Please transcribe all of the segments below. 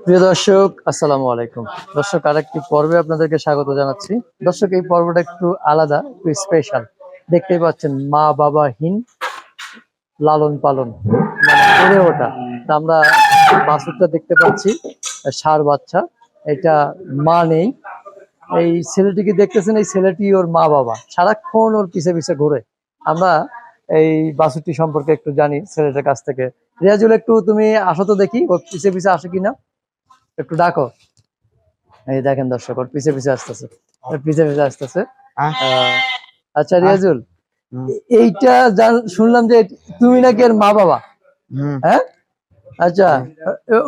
প্রিয় দর্শক, আসসালামু আলাইকুম। দর্শক, আরেকটি পর্বে আপনাদেরকে স্বাগত জানাচ্ছি। দর্শক, এই পর্বটা একটু আলাদা, একটু স্পেশাল দেখতেই পাচ্ছেন মা বাবাহীন লালন পালন মানে বেড়ে আমরা বাছুরটা দেখতে পাচ্ছি, সার বাচ্চা। এটা মা নেই। এই ছেলেটিকে দেখতেছেন? এই ছেলেটি ওর মা বাবা সারাক্ষণ ওর পিছে পিছে ঘুরে। আমরা এই বাছুরটি সম্পর্কে একটু জানি ছেলেটার কাছ থেকে। রিয়াজুল, একটু তুমি আসো তো দেখি, ওর পিছে পিছে আসে কিনা। একটু ডাকো। এই দেখেন দর্শক ওর পিছে পিছে আসতেছে। পিছে পিছে আসতেছে। আচ্ছা রিয়াজুল এইটা জান- শুনলাম যে তুমি নাকি এর মা বাবা। হ্যাঁ? আচ্ছা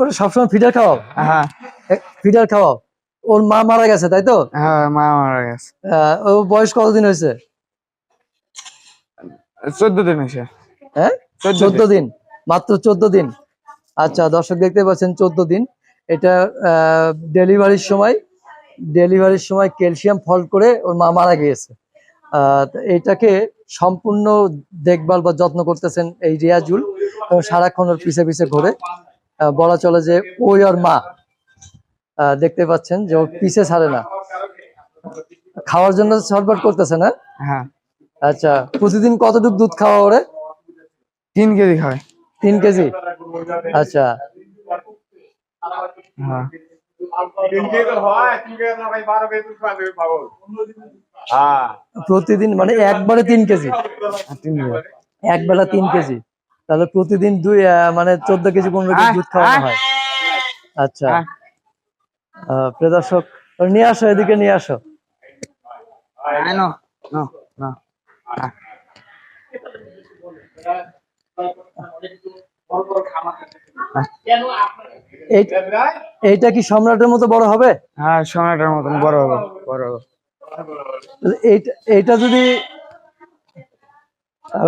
ওরা সবসময় ফিডার খাওয়াও? হ্যাঁ। ফিডার খাওয়াও? ওর মা মারা গেছে তাই তো? হ্যাঁ মা মারা গেছে। ও বয়স কতদিন হয়েছে? চোদ্দ দিন হয়েছে। হ্যাঁ? চোদ্দ দিন। মাত্র চোদ্দ দিন। আচ্ছা দর্শক দেখতে পাচ্ছেন চোদ্দ দিন। এটা ডেলিভারির সময় ডেলিভারির সময় ক্যালসিয়াম ফল্ট করে ওর মা মারা গিয়েছে। এটাকে সম্পূর্ণ দেখভাল বা যত্ন করতেছেন এই রিয়াজুল এবং সারাক্ষণ ওর পিছে পিছে ঘুরে। বলা চলে যে ওই ওর মা দেখতে পাচ্ছেন যে ওর পিছে ছাড়ে না। খাওয়ার জন্য সরবরাহ করতেছে না? হ্যাঁ। আচ্ছা প্রতিদিন কতটুকু দুধ খাওয়া ওরে? তিন কেজি খাবে তিন কেজি? আচ্ছা প্রতিদিন মানে একবারে তিন কেজি। এক বেলা তিন কেজি। তাহলে প্রতিদিন দুই মানে চোদ্দ কেজি পনেরো কেজি দুধ খাওয়ানো হয়। আচ্ছা। আহ, আহ, প্রিয় দর্শক ওর নিয়ে আসো এদিকে নিয়ে আসো। নো, এইটা কি সম্রাটের মতো বড় হবে? হ্যাঁ সম্রাটের মতন বড় হবে বড় হবে। এইটা এইটা যদি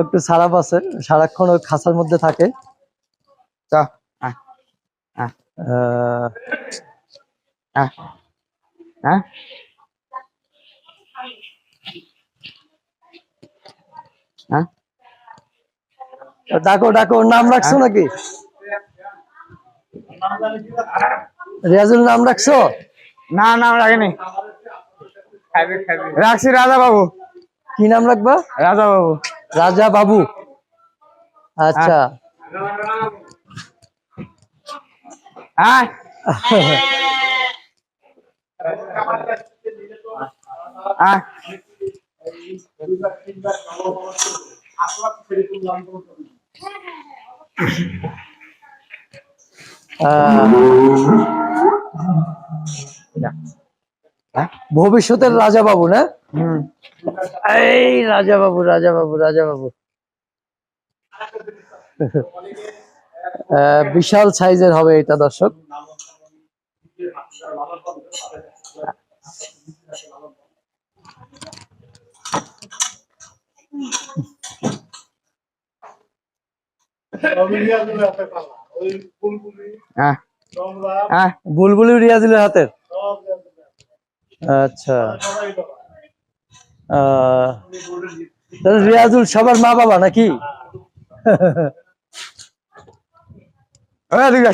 একটু সারাপ আছে সারাক্ষণ ওই খাঁচার মধ্যে থাকে। হ্যাঁ হ্যাঁ ডাকো ডাকো নাম রাখছো নাকি? রিয়াজুল নাম রাখছো? না নাম রাখিনি। রাখছি রাজা বাবু কি নাম রাখবা? রাজা বাবু রাজা বাবু আচ্ছা। হ্যাঁ। হ্যাঁ আহ, হ্যাঁ। ভবিষ্যতের রাজা বাবু না? হুম। এই রাজা বাবু রাজা বাবু রাজা বাবু আহ, বিশাল সাইজের হবে এটা দর্শক। হ্যাঁ। হ্যাঁ বুলবুলি রিয়াজুলের হাতের। আচ্ছা। রিয়াজুল সবার মা বাবা নাকি?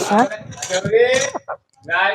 হ্যাঁ। নাই